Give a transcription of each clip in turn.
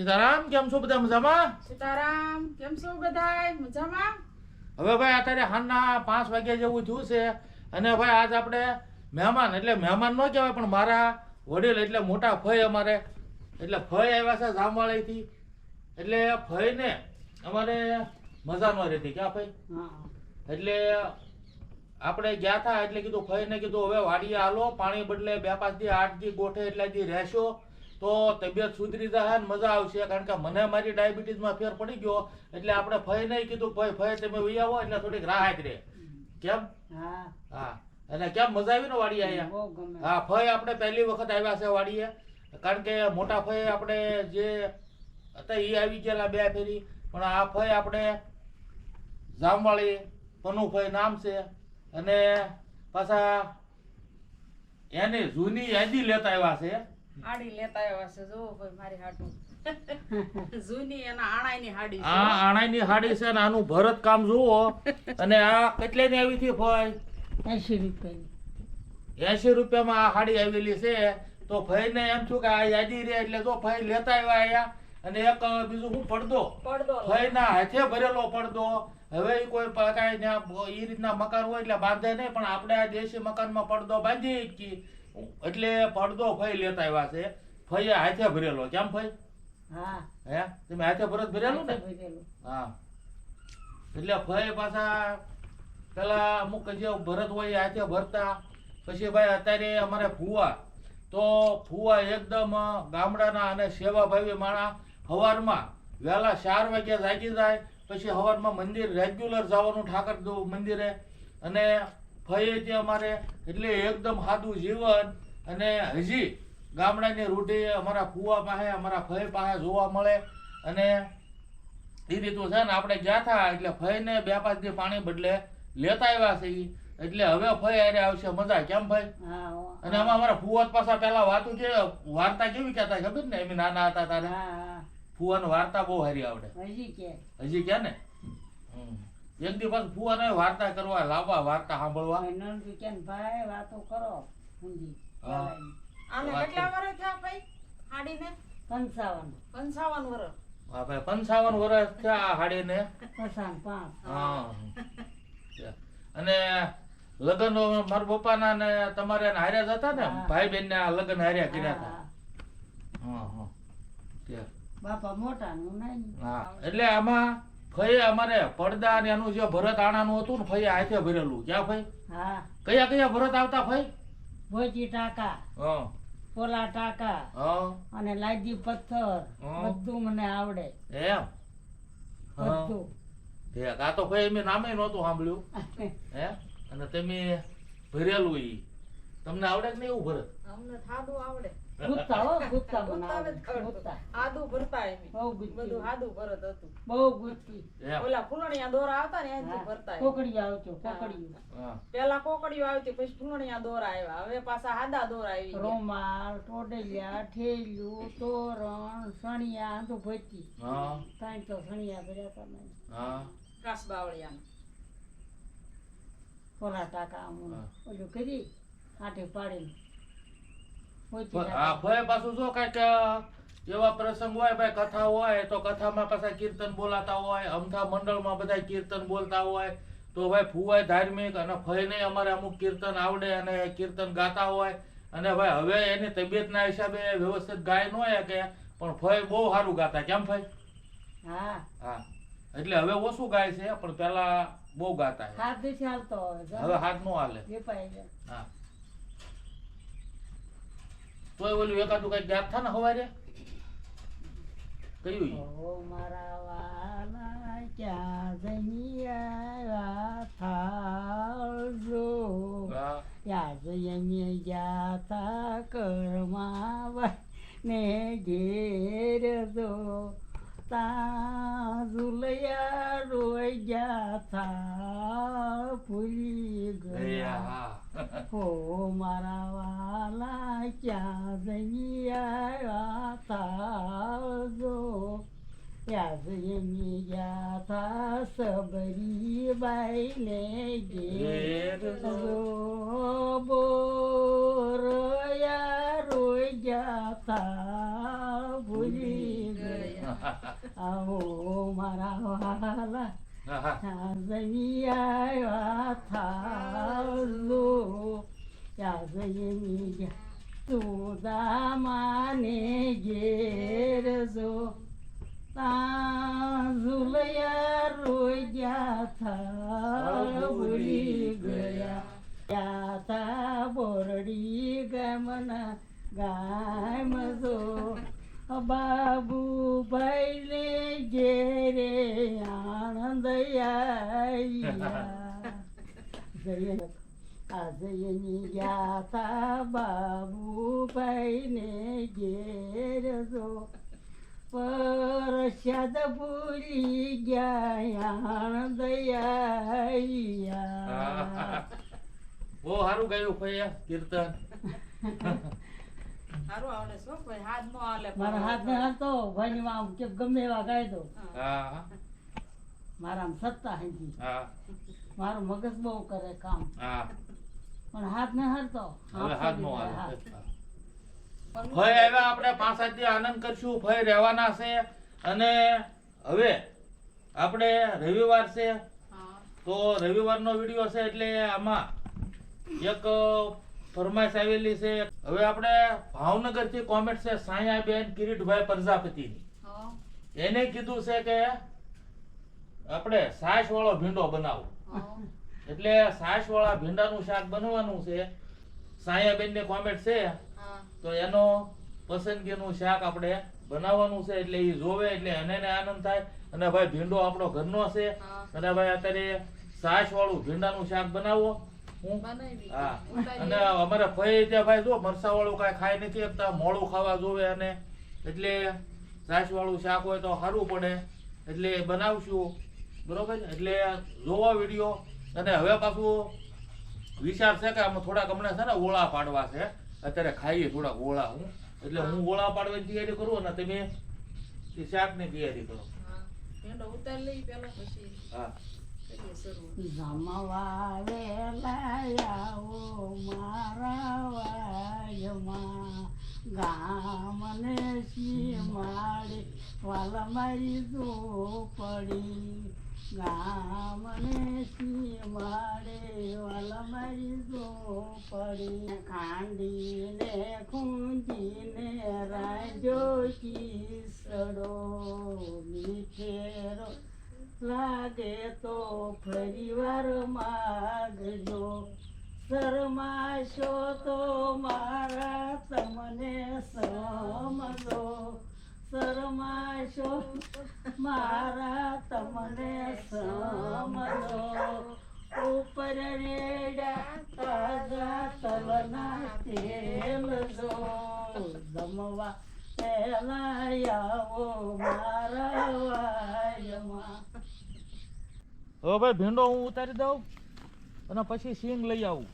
સીતારામ કેમ છો બધા મજામાં? સીતારામ કેમ છો બધા મજામાં? હવે ભાઈ અત્યારે હાલના પાંચ વાગ્યા જેવું થયું છે અને ભાઈ આજ આપણે મહેમાન એટલે મહેમાન ન કહેવાય પણ મારા વડીલ એટલે મોટા ફય અમારે. એટલે ફઈ આવ્યા છે જામવાળીથી એટલે ફઈને અમારે મજા ન રહેતી ક્યાં ફઈ? એટલે આપણે ગયા હતા એટલે કીધું ફઈને કીધું હવે વાડીએ હાલો પાણી બદલે બે પાંચ દી આઠ દી ગોઠે એટલે દી રહેશો. તો તબિયત સુધરી જશે ને મજા આવશે કારણ કે મને મારી ડાયાબિટીસમાં ફેર પડી ગયો. એટલે આપણે ફઈ નહીં કીધું ફય ફય તમે વહી આવો એટલે થોડીક રાહત રહે કેમ? હા. હા. અને કેમ મજા આવી ને વાડીએ અહીંયા? હા ફઈ આપણે પહેલી વખત આવ્યા છે વાડીએ. કારણ કે મોટા ફય આપણે જે હતા એ આવી ગયેલા બે ફેરી. પણ આ ફઈ આપણે જામવાળી પનુફઈ નામ છે. અને પાછા એની જૂની યાદી લેતા આવ્યા છે. હાડી લેતા આવ્યા છે. જો ભાઈ મારી હાડું. જૂની એના આણાની હાડી આ આણાની હાડી છે ને આનું ભરત કામ જુઓ. અને આ કેટલાની આવી હતી ફઈ? એસી રૂપિયાની. એસી રૂપિયામાં આ હાડી આવેલી છે. તો ફઈને એમ થયું કે આ યાદી રે એટલે જો ફઈ લેતા આવ્યા અહીંયા. અને એક બીજું હું પડદો? પડદો હાથે ભરેલો પડદો. હવે કોઈ કઈ ઈ રીતના મકાન હોય એટલે બાંધે નહીં પણ આપણે આ દેશી મકાનમાં પડદો બાંધી શકીએ. એટલે પડદો ફઈ લેતા આવ્યા છે. ફઈએ હાથે ભરેલો. કેમ ફઈ? હા. હે? તમે હાથે ભરત ભરેલું ને? હા. એટલે ફઈ પાછા પેલા અમુક જે ભરત હોય એ હાથે ભરતા. પછી ભાઈ અત્યારે અમારે ફુવા તો ફુવા એકદમ ગામડાના અને સેવાભાવી માણા હવારમાં વહેલા ચાર વાગ્યા જાગી જાય. પછી હવારમાં મંદિર રેગ્યુલર જવાનું ઠાકર મંદિરે. અને ફઈએ તે અમારે એટલે એકદમ સાદું જીવન અને હજી ગામડાની રૂઢી અમારા ફુવા પાસે અમારા ફઈ પાસે જોવા મળે અને એ રીતું છે ને આપણે ગયા હતા એટલે ફઈને બે પાંચ દી પાણી બદલે લેતા આવ્યા છે એટલે હવે ફઈ અરે આવશે મજા કેમ ભાઈ અને આમાં અમારા ફુવાત પાછા પેલા વાતું કે વાર્તા કેવી કહેતા ખબર ને? એમ નાના હતા તારે. ફુવાની વાર્તા બહુ સારી આવડે. હજી કે. હજી કે ને? હમ. એક દિવસ ફુવાને વાર્તા કરવા લાવવા વાર્તા સાંભળવા. નંદુ કેન ભાઈ વાતો કરો ઊંધી. આને કેટલા વર્ષ થયા ભાઈ હાડીને? પંચાવન. પંચાવન વર્ષ હા ભાઈ પંચાવન વર્ષ થયા હાડીને. પસાન પાંચ. હા. અને લગ્ન મારા પપ્પાના ને તમારે હાર્યા હતા ને? ભાઈ બેન ને લગ્ન હાર્યા કર્યા હતા. હા, હા. હા બાપા મોટા નું નહીં હા. એટલે આમાં ફઈએ અમારે પડદા ને એનું જે ભરત આણાનું હતું ને ફઈ હાથે ભરેલું. ક્યાં ફઈ? હા. કયા કયા ભરત આવતા ફઈ? ભોજી ટાકા હા. પોલા ટાકા હા. અને લાજી પથ્થર. બધું મને આવડે. એમ? હા. બધું. ઠીક. આ તો ફઈ મેં નામે નહોતું સાંભળ્યું. હે? અને તમે ભરેલું ઈ. તમને આવડે કે નહીં એવું ભરત? અમને થાદું આવડે. ગુત્તા હો ગુત્તા ગુત્તા આવડે. નથી આવડતું. ગુત્તા આદુ ભરતા એમ. બધું આદુ ભરત હતું. બહુ ગુત્તી ઓલા ફૂલણિયા દોરા આવતા ને એનાથી ભરતા એમ. કોકડીયું આવતું પેલા કોકડીઓ આવતી પછી ફૂલણિયા દોરા આવ્યા. હવે પાછા હાદા દોરા આવી રોમાલ ટોડલિયા ઠેલિયું તોરણ સણિયા તો ભચી હા. ત્રણ તો સણિયા ભર્યા હતા મેં. હા. કાસબાવળિયાના. પોલા ટાકા ઓલું કરી કાંઠે પાડીને. હા ટાકા. પાછું જો કંઈક એવા પ્રસંગ હોય ભાઈ કથા હોય તો કથામાં પાછા કીર્તન બોલાતા હોય અમથા મંડળમાં બધા કીર્તન બોલતા હોય. તો ભાઈ ફુવાય ધાર્મિક અને ફઈને અમારે અમુક કીર્તન આવડે અને કીર્તન ગાતા હોય. અને ભાઈ હવે એની તબિયતના હિસાબે વ્યવસ્થિત ગાય ન હોય કે પણ ફઈ બહુ સારું ગાતા. કેમ ફઈ હા. હા. એટલે હવે ઓછું ગાય છે પણ પેલા બહુ ગાતા હાથ હવે હાથ નો હાલે. હા. તોય ઓલું એકાદું કઈ ગેપ થાય ને હવારે? કયું? ઓ મારા વાલા ક્યાં જઈ આવ્યા થાળજો કરમાવા ને ઘેર જો તા ઝુલયા રોઈ ગયા થા ભૂલી ગયા, હા. મારા વાલા ક્યાં જઈ આવ્યા થાજો ત્યાં જઈને ગયા થા? સબરી બાઈને ઘેર જો. જો. બોરયા રોઈ ગયા થા. આવો મારા વાલા. હા, હા. આજની આવ્યા થાજો આજની ગયા સુદામાને ઘેર જો તા ઝુલયા રોજ્યા થા ભૂલી ગયા. ગયા તા બોરડી ગામના ગામ જો બાબુભાઈ ને ઘેરે આનંદ આયા આજની ગયા તા બાબુભાઈ ને ઘેર જો પરસાદ ભૂલી ગયા આનંદ બહુ સારું ગાયું ભાઈ કીર્તન મારા હાથ ને હાલતો ભાઈ આમ કે ગમે એવા ગાય દો. હા. હા મારા આમ સત્તા હતી મારું મગજ બહુ કરે કામ. પણ હાથ ને હાલતો. હવે હાથ નો હાથ. હાલે. પણ ભય આવ્યા આપણે પાસાથી આનંદ કરશું ભય રહેવાના છે. અને હવે આપણે રવિવાર છે. તો તો રવિવારનો વીડિયો છે એટલે આમાં એક ફરમાઈશ આવેલી છે. હવે આપણે ભાવનગરથી કોમેન્ટ છે સાયાબેન કિરીટભાઈ પ્રજાપતિની. એને કીધું છે કે આપણે સાસ વાળો ભીંડો બનાવો. એટલે સાસ વાળા ભીંડાનું શાક બનવાનું છે. સાયાબેન ને કોમેન્ટ છે તો એનો પસંદગીનું શાક આપણે બનાવવાનું છે. એટલે એ જોવે એટલે એને ને આનંદ થાય. અને ભાઈ ભીંડો આપણો ઘરનો છે. અને ભાઈ અત્યારે સાસ વાળું ભીંડાનું શાક બનાવો. હું? અને અમારે ભાઈ ત્યાં ભાઈ જો મરસા વાળું કાંઈ ખાઈ નથી શકતા ખાવા જોવે અને એટલે છાશ વાળું શાક હોય તો સારું પડે. એટલે બનાવશું. બરોબર એટલે જોવો વીડિયો. અને હવે પાછું વિચાર છે કે આમાં થોડાક હમણાં છે ને ઓળા પાડવા છે. અત્યારે ખાઈએ થોડાક ઓળા હું. એટલે હું ઓળા પાડવાની તૈયારી કરું અને તમે એ શાકની તૈયારી કરો. હા. જમવા વેલા આવો મારા વાયમાં. ગામને સીમાડે વાલ મારી ઝોપડી. ગામને સીમાડે વાલ મારી ઝોપડી. ખાંડીને ખૂંદીને રાજો કિસડો, મીઠેરો લાગે તો ફરીવાર માગજો. શરમાશો તો મારા તમને સમજો. શરમાશો મારા તમને સમજો. ઉપર રેડા તાજા તલના તેલ જો. દમવા પહેલા આવો મારા વાયમાં. હવે ભાઈ ભીંડો હું ઉતારી દઉં અને પછી સિંગ લઈ આવું.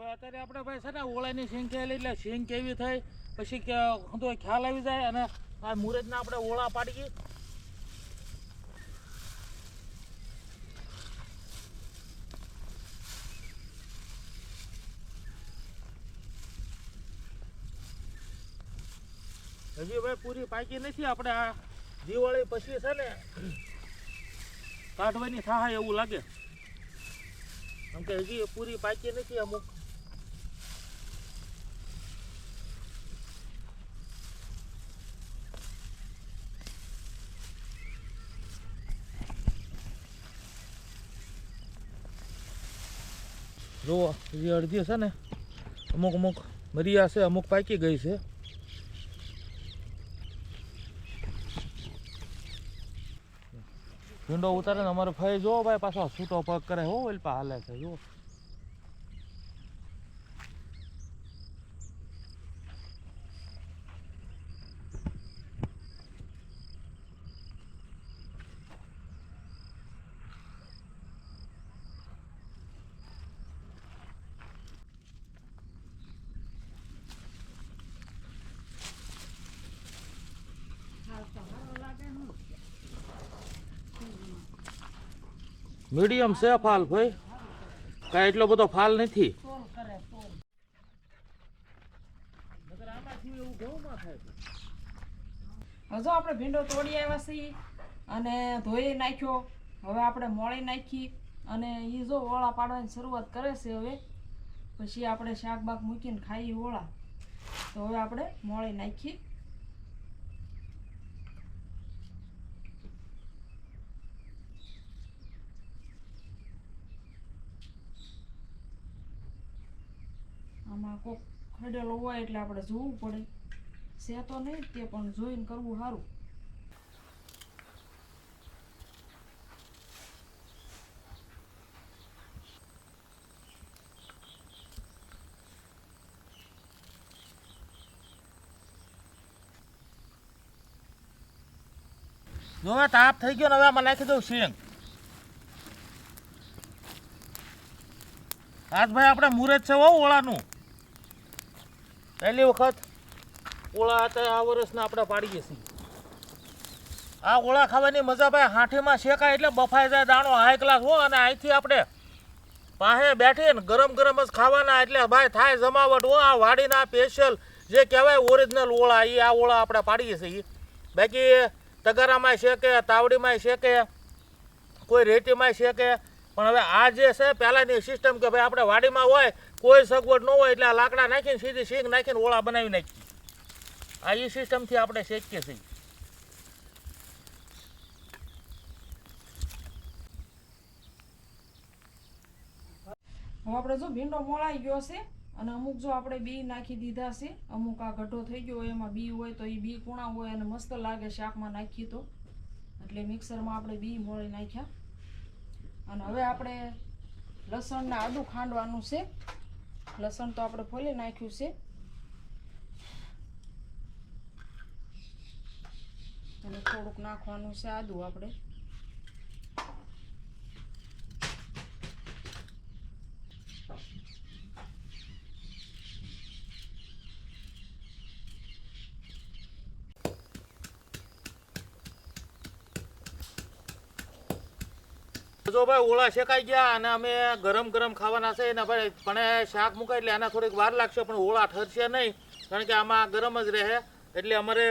હવે અત્યારે આપણે ભાઈ છે ને ઓળાની સિંગ ખેલી એટલે સિંગ કેવી થઈ, પછી ખ્યાલ આવી જાય અને આ મુરતના આપણે ઓળા પાડીએ. હજી ભાઈ પૂરી પાકી નથી, આપણે આ દિવાળી પછી છે ને કાઢવાની થાય એવું લાગે. કેમ કે હજી પૂરી પાકી નથી, અમુક જુઓ જે અડધી છે ને, અમુક અમુક મરિયા છે, અમુક પાકી ગઈ છે. ભીંડો ઉતારે ને અમારે ફાઈ જોવો ભાઈ, પાછો છૂટો પગ કરે, હો, ઓલપા હાલે છે જુઓ મીડિયમ છે ફાલ ભાઈ. કાંઈ એટલો બધો ફાલ નથી. હજુ આપણે ભીંડો તોડી આવ્યા છીએ અને ધોઈ નાખ્યો. હવે આપણે મોળી નાખી અને એ જો ઓળા પાડવાની શરૂઆત કરે છે હવે. પછી આપણે શાકબાક મૂકીને ખાઈએ ઓળા. તો હવે આપણે મોળી નાખી આમાં કોક ખડેલો હોય એટલે આપણે જોવું પડે. છે તો નહીં તે, પણ જોઈને કરવું સારું. જોવે તાપ થઈ ગયો ને, હવે આમાં નાખી દઉં શેંગ આજ ભાઈ આપણે મુહૂર્ત છે હો, ઓળાનું. પહેલી વખત ઓળા હતા, આ વર્ષના આપણે પાડીએ છીએ. આ ઓળા ખાવાની મજા ભાઈ, હાંઠીમાં શેકાય એટલે બફાઈ જાય, દાણો હાઈ ક્લાસ હો, અને અહીંથી આપણે પાસે બેઠીને ગરમ ગરમ જ ખાવાના એટલે ભાઈ થાય જમાવટ હો, આ વાડીના સ્પેશિયલ જે કહેવાય ઓરિજિનલ ઓળા એ આ ઓળા આપણે પાડીએ છીએ. બાકી તગારામાં શેકે તાવડીમાં શેકે, કોઈ રેતીમાં શેકે પણ હવે આ જે છે, પહેલાંની સિસ્ટમ કે ભાઈ આપણે વાડીમાં હોય, કોઈ સગવડ ન હોય એટલે આ લાકડા નાખીને સીધી શીંગ નાખીને ઓળા બનાવી નાખીએ. આ એ સિસ્ટમથી આપણે શેકીએ છીએ આપણે જો ભીંડો મોળાઈ ગયો છે, અને અમુક જો આપણે બી નાખી દીધા છે, અમુક આ ગઢો થઈ ગયો એમાં બી હોય, તો એ બી કુણા હોય અને મસ્ત લાગે શાકમાં નાખીએ તો. એટલે મિક્સરમાં આપણે બી મોળી નાખ્યા. અને હવે આપણે લસણને આડું ખાંડવાનું છે. લસણ તો આપણે ફોલી નાખ્યું છે. અને થોડુંક નાખવાનું છે આદું આપણે. જો ભાઈ ઓળા શેકાઈ ગયા અને અમે ગરમ ગરમ ખાવાના છે ને ભાઈ પણ શાક મુકાય એટલે આના થોડીક વાર લાગશે પણ ઓળા ઠરશે નહીં. કારણ કે આમાં ગરમ જ રહે. એટલે અમારે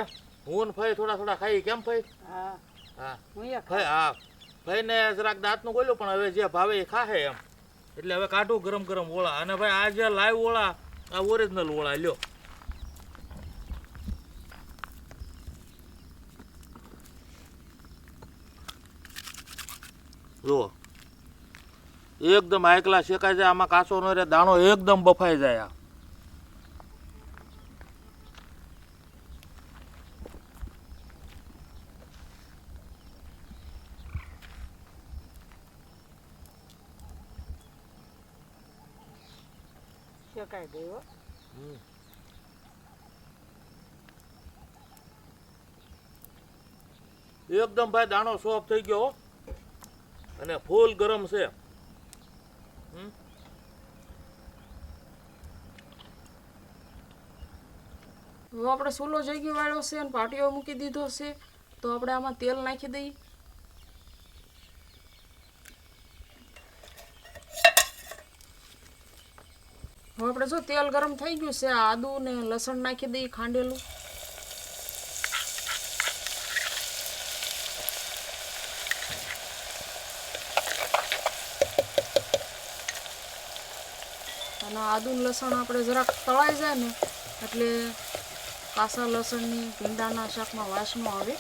હું ફઈ થોડા થોડા ખાઈ. કેમ ફઈ? હા. હા. હા ફઈને જરાક દાંતનું ગોલ્યું પણ હવે જે ભાવે એ ખાહે એમ. એટલે હવે કાઢું ગરમ ગરમ ઓળા અને ભાઈ આ જે લાઈવ ઓળા આ ઓરિજિનલ ઓળા લ્યો. એકદમ આયકલા શેકાઈ જાય આમાં કાચો ન રહે દાણો એકદમ બફાઈ જાય આ. શેકાઈ ગયો એકદમ ભાઈ દાણો સોફ થઈ ગયો અને ફૂલ ગરમ છે. હવે આપણે સૂલો જગ્યો વાળ્યો છે અને પાટીઓ મૂકી દીધો છે, તો આપણે આમાં તેલ નાખી દઈએ. હવે આપણે જો તેલ ગરમ થઈ ગયું છે આદુ ને લસણ નાખી દઈએ ખાંડેલું. અને આદુ લસણ આપણે જરાક તળાઈ જાય ને, એટલે કાસા લસણની ભીંડાના શાકમાં વાસમાં આવે.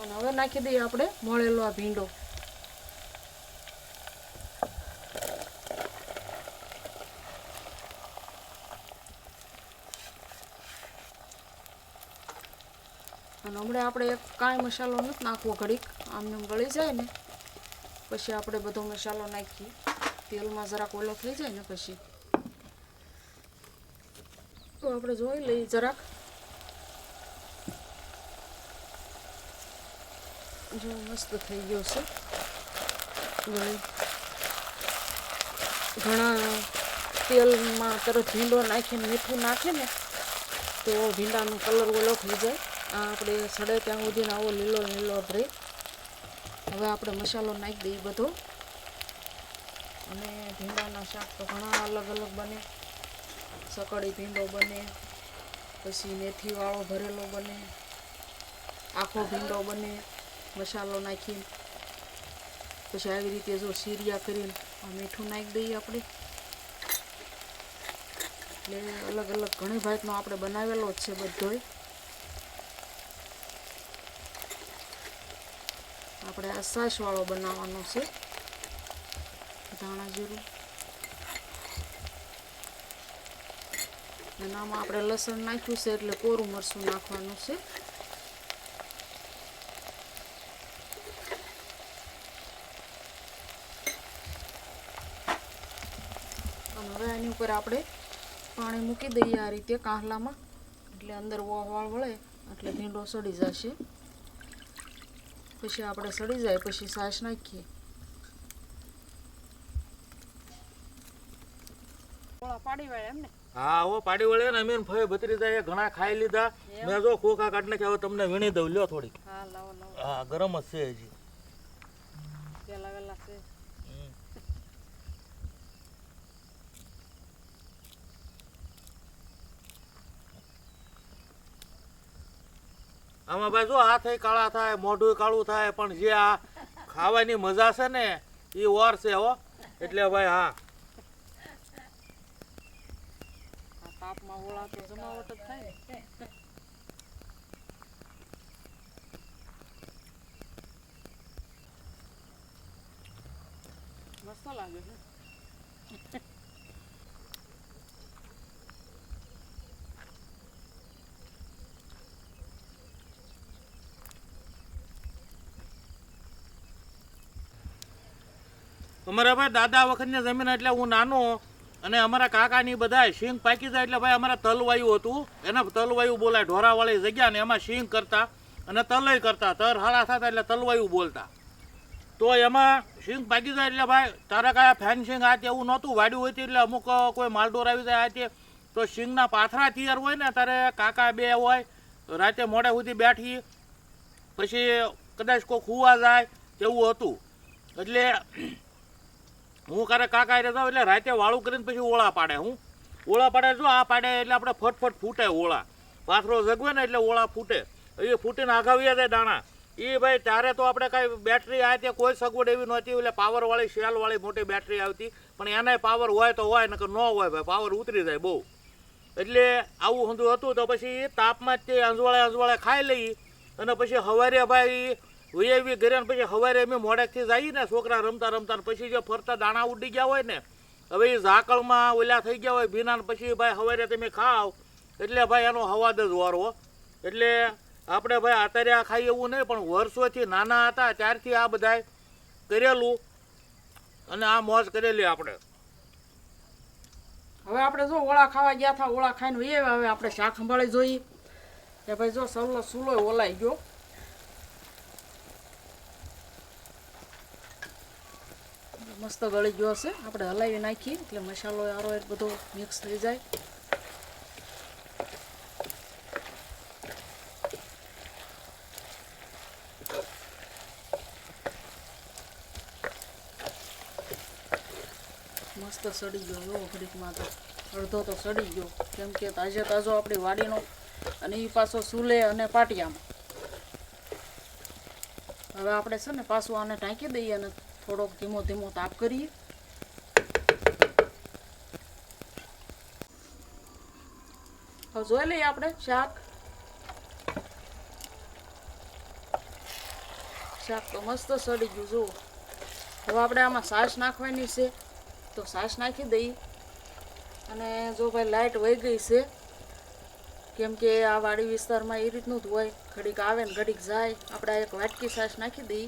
અને હવે નાખી દઈએ આપણે મળેલો આ ભીંડો. આપણે કાંઈ મસાલો નથી નાખવો ઘડીક. આમને આમ ગળી જાય ને, પછી આપણે બધો મસાલો નાખીએ. તેલમાં જરાક ઓલો થઈ જાય ને પછી. તો આપણે જોઈ લઈએ જરાક. જો મસ્ત થઈ ગયો છે. ઘણા તેલમાં તરત ભીંડો નાખીને મીઠું નાખે ને તો ભીંડાનો કલર ઓલો થઈ જાય. આ આપણે સડે ત્યાં સુધીને આવો લીલો લીલો રહે હવે આપણે મસાલો નાખી દઈએ બધો. અને ભીંડાના શાક તો ઘણા અલગ અલગ બને. સકડી ભીંડો બને, પછી મેથીવાળો ભરેલો બને. આખો ભીંડો બને, મસાલો નાખીને. પછી આવી રીતે જો સીરિયા કરીને આ મીઠું નાખી દઈએ આપણે. એટલે અલગ અલગ ઘણી ભાતનો આપણે બનાવેલો જ છે બધોય. આપણે આ સાસવાળો બનાવવાનો છે. ધાણા જીરું. અને આમાં આપણે લસણ નાખ્યું છે એટલે કોરું મરચું નાખવાનું છે. અને હવે આની ઉપર આપણે પાણી મૂકી દઈએ આ રીતે કાંહલામાં એટલે અંદર વાળ વળે એટલે ભીંડો સડી જશે. પછી આપણે સડી જાય પછી સાસ નાખીએ. હા હો પાડી વળે ને અમીન ફઈ ભત્રીજા એ ઘણા ખાઈ લીધા. મેં જો ખોખા કાઢ નાખ્યા હવે તમને વીણી દઉં. લ્યો થોડી હા લાવો લાવો. હા ગરમ જ છે હજી પેલા વેલા છે આમાં ભાઈ જો હાથે કાળા થાય, મોઢું કાળું થાય, પણ જે આ ખાવાની મજા છે ને એ ઓર છે હો. એટલે ભાઈ હા. લાગે છે. અમારા ભાઈ દાદા વખતની જમીન એટલે હું નાનો અને અમારા કાકાની બધા શીંગ પાકી જાય એટલે ભાઈ અમારા તલવાયું હતું. એને તલવાયું બોલાય ઢોરાવાળી જગ્યા ને એમાં શીંગ કરતા અને તલય કરતા. તર હાડા થતા એટલે તલવાયું બોલતા. તો એમાં શીંગ પાકી જાય એટલે ભાઈ તારા કયા ફેન્સિંગ આ તે એવું નહોતું. વાડ્યું હોય એટલે અમુક કોઈ માલડોર આવી જાય આ તો. શીંગના પાથરા તૈયાર હોય ને તારે કાકા બે હોય રાતે મોડે સુધી બેઠી, પછી કદાચ કોઈ ખુવા જાય તેવું હતું. એટલે હું કારે કાકા હારે જાઉં એટલે રાતે વાળું કરીને પછી ઓળા પાડે હું. ઓળા પાડે જો આ પાડે એટલે આપણે ફટફટ ફૂટે ઓળા. પાથરો જગવે ને એટલે ઓળા ફૂટે. એ ફૂટીને આઘાવ્યા જાય દાણા. એ ભાઈ ત્યારે તો આપણે કાંઈ બેટરી આ તે કોઈ સગવડ એવી નહોતી એટલે પાવરવાળી શેલવાળી મોટી બેટરી આવતી. પણ એનાય પાવર હોય તો હોય, નકર ન હોય ભાઈ પાવર ઉતરી જાય બહુ. એટલે આવું હંધું હતું તો પછી તાપમાં જ તે અંજવાળે અંજવાળે ખાઈ લઈ અને પછી હવારે ભાઈ વૈયાવી ઘરે પછી સવારે અમે મોડેકથી જઈએ ને છોકરા રમતા રમતા પછી જે ફરતા દાણા ઉડી ગયા હોય ને, હવે એ ઝાકળમાં ઓલા થઈ ગયા હોય ભીના પછી ભાઈ સવારે તમે ખાવ એટલે ભાઈ એનો હવાદ જ વારો એટલે આપણે ભાઈ અત્યારે આ ખાઈ એવું નહીં, પણ વર્ષોથી નાના હતા ત્યારથી આ બધાય કરેલું અને આ મોજ કરેલી આપણે. હવે આપણે જો ઓળા ખાવા ગયા હતા, ઓળા ખાઈને હવે આપણે શાક સંભાળી જોઈએ કે ભાઈ જો સલ્લો સુલો ઓલાઈ ગયો. મસ્ત ગળી ગયો હશે. આપણે હલાવી નાખીએ, એટલે મસાલો આરો એ બધો મિક્સ થઈ જાય. મસ્ત સડી ગયો એવો ઘડીકમાં તો અડધો તો સડી ગયો. કેમ કે તાજે તાજો આપણી વાડીનો અને એ પાછો સુલે અને પાટિયામાં. હવે આપણે છે ને પાછું આને ટાંકી દઈએ અને થોડોક ધીમો ધીમો તાપ કરીએ. હવે જોઈ લઈએ આપણે શાક. શાક તો મસ્ત સડી ગયું, જુઓ. હવે આપણે આમાં સાસ નાખવાની છે. તો સાસ નાખી દઈએ. અને જો ભાઈ લાઇટ વહી ગઈ છે, કેમ કે આ વાડી વિસ્તારમાં એ રીતનું જ હોય. ઘડીક આવે ને ઘડીક જાય. આપણે એક વાટકી સાસ નાખી દઈ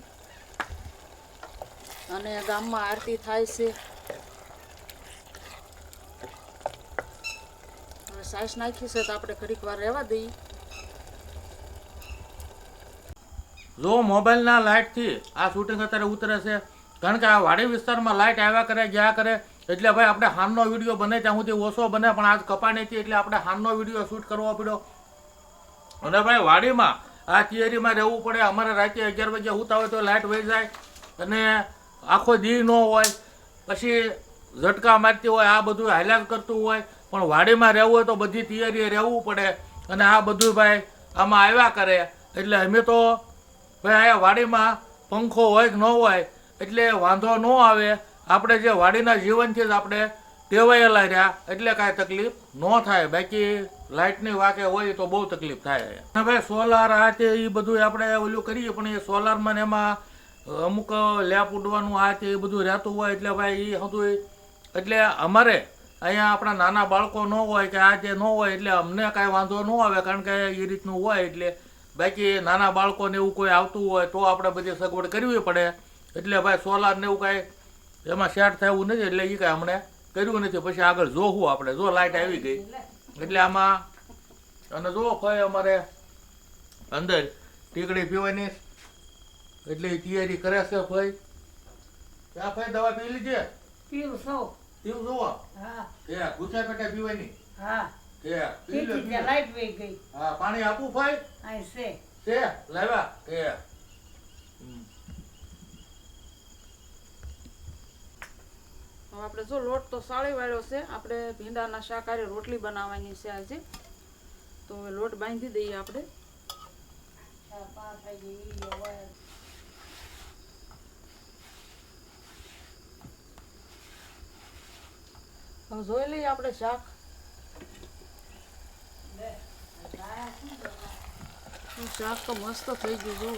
અને ગામમાં આરતી થાય છે. સાસ નાખી છે તો આપણે ઘડીક વાર રહેવા દઈએ. જો મોબાઈલના લાઇટથી આ શૂટિંગ અત્યારે ઉતરે છે, કારણ કે આ વાડી વિસ્તારમાં લાઇટ આવ્યા કરે, ગયા કરે, એટલે ભાઈ આપણે હાનનો વીડિયો બને ત્યાં સુધી ઓછો બને, પણ આજ કપાણી હતી એટલે આપણે હાનનો વીડિયો શૂટ કરવો પડ્યો. અને ભાઈ વાડીમાં આ થિયરીમાં રહેવું પડે, અમારે રાતે અગિયાર વાગે ઉતા હોય તો લાઇટ વહી જાય. અને આખો દી ન હોય, પછી ઝટકા મારતી હોય, આ બધું હાલ્યા કરતું હોય, પણ વાડીમાં રહેવું હોય તો બધી થિયરી રહેવું પડે. અને આ બધું ભાઈ આમાં આવ્યા કરે. એટલે અમે તો ભાઈ અહીંયા વાડીમાં પંખો હોય કે ન હોય, એટલે વાંધો ન આવે. આપણે જે વાડીના જીવનથી જ આપણે ટેવાયેલા રહ્યા, એટલે કાંઈ તકલીફ ન થાય. બાકી લાઇટની વાકે હોય તો બહુ તકલીફ થાય. ભાઈ સોલાર આ તે એ બધું આપણે ઓલું કરીએ, પણ એ સોલારમાં એમાં અમુક લેપ ઉડવાનું આ તે એ બધું રહેતું હોય એટલે ભાઈ એ હતું એટલે અમારે અહીંયા આપણા નાના બાળકો ન હોય કે આ તે ન હોય એટલે અમને કાંઈ વાંધો ન આવે કારણ કે એ રીતનું હોય એટલે બાકી નાના બાળકોને એવું કોઈ આવતું હોય તો આપણે બધી સગવડ કરવી પડે. એટલે ભાઈ સોલાર ને એવું કાંઈ એમાં સેટ થયું નથી એટલે એ કાંઈ હમણાં કર્યું નથી. પછી આગળ જોવું આપણે. જો લાઇટ આવી ગઈ. એટલે આમાં અને જો હોય અમારે અંદર ટીકડી પીવાની એટલે એ તૈયારી કરે છે ભાઈ. ક્યાં ભાઈ દવા પી લીધી પીવું સૌ પીવું જોવો હા. કે ગુસ્સા પેટે પીવાની? હા. કે પી લો. લાઈટ વહી ગઈ. હા પાણી આપું ભાઈ? આ છે. છે? લાવ્યા? કે આપણે જો લોટ તો સાળી વાળ્યો છે. આપણે ભીંડાના શાક હારે રોટલી બનાવવાની છે આજે. તો હવે લોટ બાંધી દઈએ આપણે ચાર પાંચ વાગે ઈ હવે જોઈ લઈએ આપણે શાક. શાક તો મસ્ત થઈ ગયું જો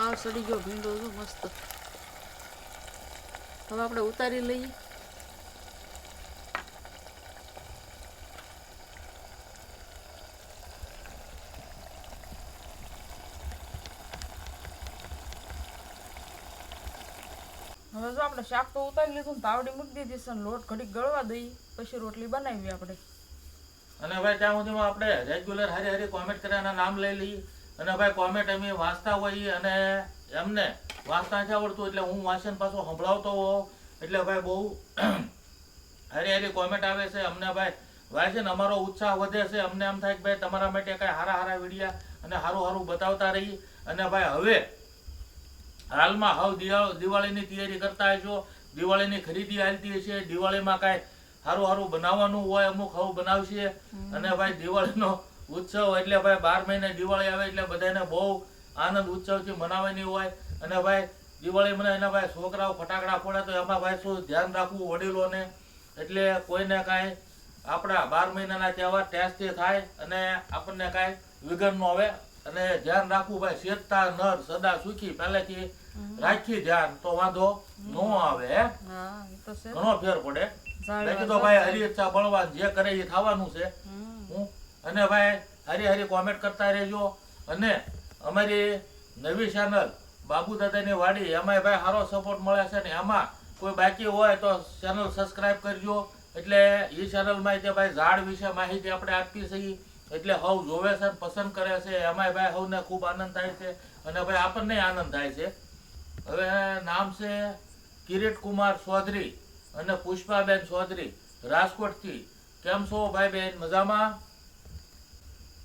આ સડી ગયો ભીંડો જો મસ્ત. હવે આપણે ઉતારી લઈએ હવે જો આપણે શાક તો ઉતારી લીધું ને તાવડી મૂકી દીધી છે લોટ ઘડીક ગળવા દઈ, પછી રોટલી બનાવી આપણે. અને ભાઈ ત્યાં સુધીમાં આપણે રેગ્યુલર હારી હારી કોમેન્ટ કર્યાના નામ લઈ લઈએ. અને ભાઈ કોમેન્ટ અમે વાંચતા હોઈએ અને એમને વાંચતા નથી આવડતું એટલે હું વાંચન પાછો સંભળાવતો હોઉં. એટલે ભાઈ બહુ હારી હારી કોમેન્ટ આવે છે. અમને ભાઈ વાંચન અમારો ઉત્સાહ વધે છે. અમને એમ થાય કે ભાઈ તમારા માટે કાંઈ સારા સારા વિડીયા અને સારું સારું બતાવતા રહીએ. અને ભાઈ હવે હાલમાં હાવ દિવાળીની તૈયારી કરતા હશો. દિવાળીની ખરીદી હાલતી હશે. દિવાળીમાં કાંઈ સારું સારું બનાવવાનું હોય અમુક હાવ બનાવશે. અને ભાઈ દિવાળીનો ઉત્સવ એટલે ભાઈ બાર મહિને દિવાળી આવે એટલે બધાને બહુ આનંદ ઉત્સવથી મનાવવાની હોય. અને ભાઈ દિવાળી મને એના ભાઈ છોકરાઓ ફટાકડા ફોડે તો એમાં ભાઈ શું ધ્યાન રાખવું વડીલોને? એટલે કોઈને કાંઈ આપણા બાર મહિનાના તહેવાર ટેસ્ટથી થાય અને આપણને કાંઈ વિઘન ન આવે. અને ધ્યાન રાખવું ભાઈ શેતતા નર સદા સુખી પહેલેથી રાખી ધ્યાન તો વાંધો ન આવે ઘણો ફેર પડે. બાકી તો ભાઈ હરી ઈચ્છા બળવાન જે કરે એ થવાનું છે. હું અને ભાઈ હરી હરી કોમેન્ટ કરતા રહેજો. અને અમારી નવી ચેનલ બાબુ દાદાની વાડી એમાંય ભાઈ સારો સપોર્ટ મળે છે ને એમાં કોઈ બાકી હોય તો ચેનલ સબસ્ક્રાઇબ કરજો. એટલે એ ચેનલમાં તે ભાઈ ઝાડ વિશે માહિતી આપણે આપી છીએ એટલે હવ જોવે છે, પસંદ કરે છે. એમાંય ભાઈ હવને ખૂબ આનંદ થાય છે અને ભાઈ આપણને આનંદ થાય છે. હવે નામ છે કિરીટ કુમાર ચૌધરી અને પુષ્પાબેન ચૌધરી રાજકોટથી. કેમ છો ભાઈ બેન? મજામાં?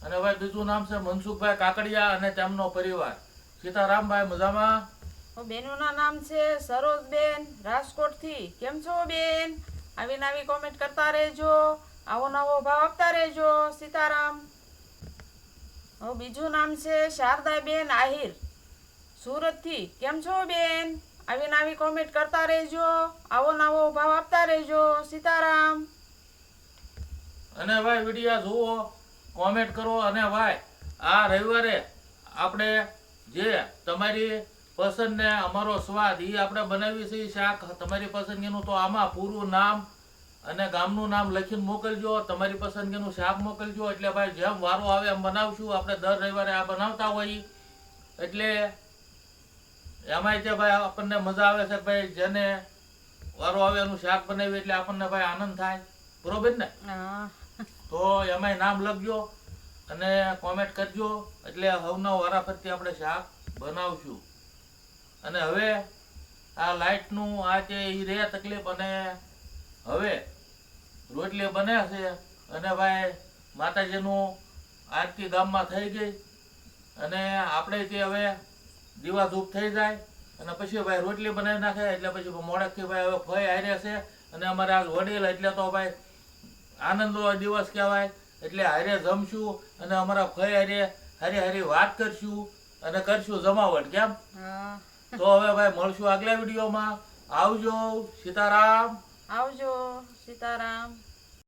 અને ભાઈ બીજું નામ છે મનસુખભાઈ કાકડિયા અને તેમનો પરિવાર. સીતારામભાઈ, મજામાં? બેનોના નામ છે સરોજબેન રાજકોટથી. કેમ છો બેન? આવી કોમેન્ટ કરતા રહેજો. આવો નવો ભાવ આપતા રહેજો, સીતારામ. હવે બીજું નામ છે શારદાબેન આહિર. સુરતથી. કેમ છો બેન? આવી નવી કોમેન્ટ કરતા રહેજો. આવો નવો ભાવ આપતા રહેજો, સીતારામ. અને ભાઈ, વીડિયો જુઓ કોમેન્ટ કરો અને ભાઈ, આ રવિવારે આપણે જે તમારી પસંદને અમારો સ્વાદ એ આપણે બનાવી છે શાક. તમારી પસંદગીનું તો આમાં પૂરું નામ અને ગામનું નામ લખીને મોકલજો તમારી પસંદગીનું શાક મોકલજો એટલે ભાઈ જેમ વારો આવે એમ બનાવશું. આપણે દર રવિવારે આ બનાવતા હોઈએ. એટલે એમાંય તે ભાઈ આપણને મજા આવે છે ભાઈ જેને વારો આવે એનું શાક બનાવ્યું એટલે આપણને ભાઈ આનંદ થાય. બરોબર ને? તો એમાંય નામ લખજો અને કોમેન્ટ કરજો. એટલે હવના વારાફરતી આપણે શાક બનાવશું. અને હવે આ લાઇટનું આ જે એ રે તકલીફ અને હવે રોટલી બને છે અને ભાઈ માતાજીનું આરતી ગામમાં થઈ ગઈ અને આપણે તે હવે દીવા ધૂપ થઈ જાય અને પછી ભાઈ રોટલી બનાવી નાખે એટલે પછી મોડકથી ભાઈ હવે ફઈ હાર્યા છે અને અમારે આજ વડીલ એટલે તો ભાઈ આનંદનો દિવસ કહેવાય એટલે હારે જમશું અને અમારા ફઈ હારે હારી હારી વાત કરશું અને કરશું જમાવટ કેમ? તો હવે ભાઈ મળશું આગલા વિડીયોમાં. આવજો સીતારામ. આવજો સીતારામ.